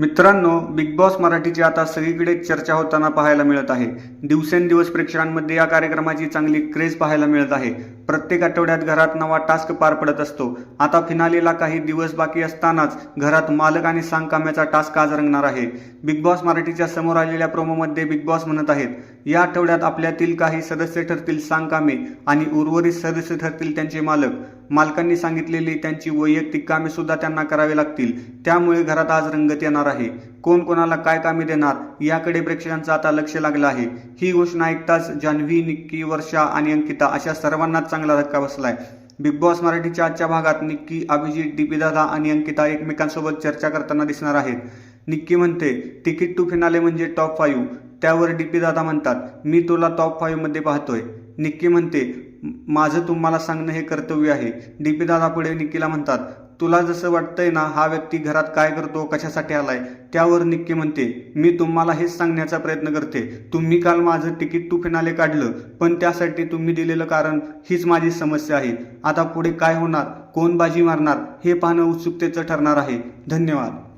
मित्रांनो big boss मराठीची आता सगळीकडे चर्चा होताना पाहायला मिळत आहे. दिवसेंदिवस प्रेक्षकांमध्ये या कार्यक्रमाची चांगली क्रेज पाहायला मिळत आहे. प्रत्येक आठवड्यात घरात नवा टास्क पार पडत असतो. आता फिनालेला काही दिवस बाकी असतानाच घरात मालक आणि सांगकाम्याचा टास्क आज रंगणार आहे. बिग बॉस मराठीच्या समोर आलेल्या प्रोमोमध्ये बिग बॉस म्हणत आहेत या आठवड्यात आपल्यातील काही सदस्य ठरतील सांगकामे आणि उर्वरित सदस्य ठरतील त्यांचे मालक. मालकांनी सांगितलेली त्यांची वैयक्तिक कामे सुद्धा त्यांना करावी लागतील. त्यामुळे घरात आज रंगत येणार आहे. कोण कोणाला काय कामे देणार याकडे प्रेक्षकांचं आता लक्ष लागलं आहे. ही घोषणा ऐकताच जान्हवी निक्की वर्षा आणि अंकिता अशा सर्वांनाच चांगला धक्का बसलाय. बिग बॉस मराठीच्या आजच्या भागात निक्की अभिजित डीपी दादा आणि अंकिता एकमेकांसोबत चर्चा करताना दिसणार आहेत. निक्की म्हणते तिकीट टू फिनाले म्हणजे टॉप फाईव्ह. त्यावर डीपी दादा म्हणतात मी तुला टॉप फाईव्हमध्ये पाहतोय. निक्की म्हणते माझं तुम्हाला सांगणं हे कर्तव्य आहे. डीपी दादा पुढे निक्कीला म्हणतात तुला जसं वाटतंय ना हा व्यक्ती घरात काय करतो कशासाठी आलाय? त्यावर निक्की म्हणते मी तुम्हाला हेच सांगण्याचा प्रयत्न करते. तुम्ही काल माझं तिकीट टू फिनाले काढलं पण त्यासाठी तुम्ही दिलेलं कारण हीच माझी समस्या आहे. आता पुढे काय होणार कोण बाजी मारणार हे पाहणं उत्सुकतेचं ठरणार आहे. धन्यवाद.